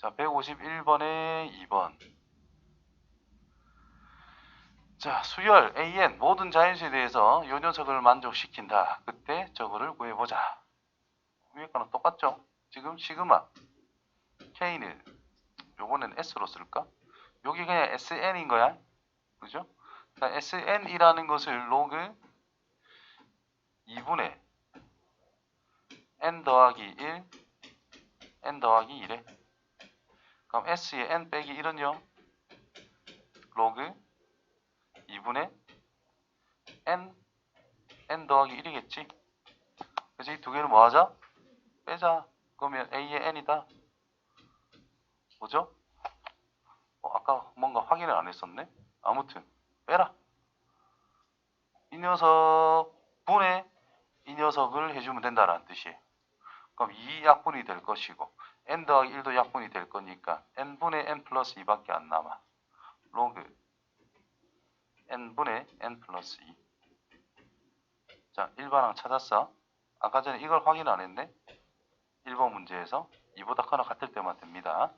자, 151번에 2번. 자, 수열 AN 모든 자연수에 대해서 요 녀석을 만족시킨다. 그때 저거를 구해보자. 위에 거는 똑같죠? 지금 시그마 K는 요거는 S로 쓸까? 여기 그냥 SN인 거야. 그죠? 자, SN이라는 것을 로그 2분의 N 더하기 1 N 더하기 1에 그럼 S의 N 빼기 1은요? 로그 2분의 N N 더하기 1이겠지? 그래서 이 두 개를 뭐 하자? 빼자. 그러면 A의 N이다. 뭐죠? 어, 아까 뭔가 확인을 안 했었네? 아무튼 빼라. 이 녀석 분의 이 녀석을 해주면 된다라는 뜻이에요. 그럼 2 약분이 될 것이고 n 더하기 1도 약분이 될 거니까 n분의 n 플러스 2밖에 안 남아. 로그 n분의 n 플러스 2. 자, 일반항 찾았어. 아까 전에 이걸 확인 안 했네. 1번 문제에서 2보다 커나 같을 때만 됩니다.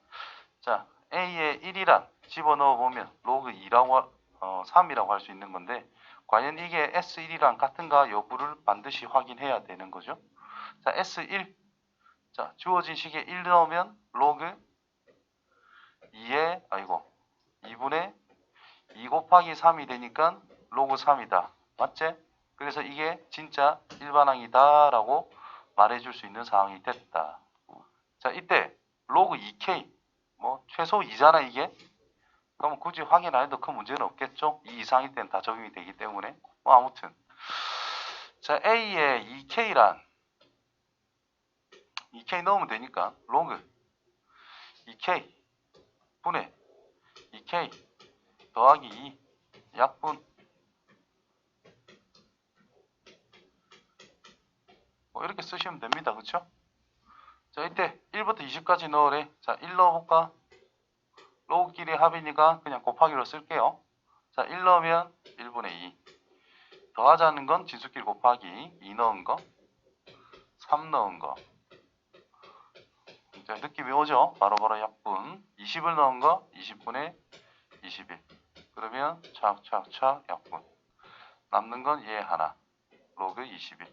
자, a의 1이란 집어넣어 보면 로그 2라고 어, 3이라고 할 수 있는 건데 과연 이게 S1이랑 같은가 여부를 반드시 확인해야 되는 거죠. 자, S1. 자, 주어진 식에 1 넣으면 로그 2에 아이고 2분의 2 곱하기 3이 되니까 로그 3이다. 맞지? 그래서 이게 진짜 일반항이다 라고 말해줄 수 있는 상황이 됐다. 자, 이때 로그 2K 뭐 최소 2잖아 이게. 그럼 굳이 확인 안 해도 큰 문제는 없겠죠. 이 이상일 때는 다 적용이 되기 때문에. 뭐 아무튼 자 A의 2K란 2K 넣으면 되니까 로그 2K 분의 2K 더하기 2 약분 뭐 이렇게 쓰시면 됩니다. 그쵸? 자 이때 1부터 20까지 넣으래. 자 1 넣어볼까? 로그끼리 합이니까 그냥 곱하기로 쓸게요. 자, 1 넣으면 1분의 2. 더하자는 건 진수끼리 곱하기 2 넣은 거, 3 넣은 거. 이제 느낌이 오죠? 바로바로 약분. 20을 넣은 거, 20분의 21. 그러면 착착착 약분. 남는 건 얘 하나. 로그 21.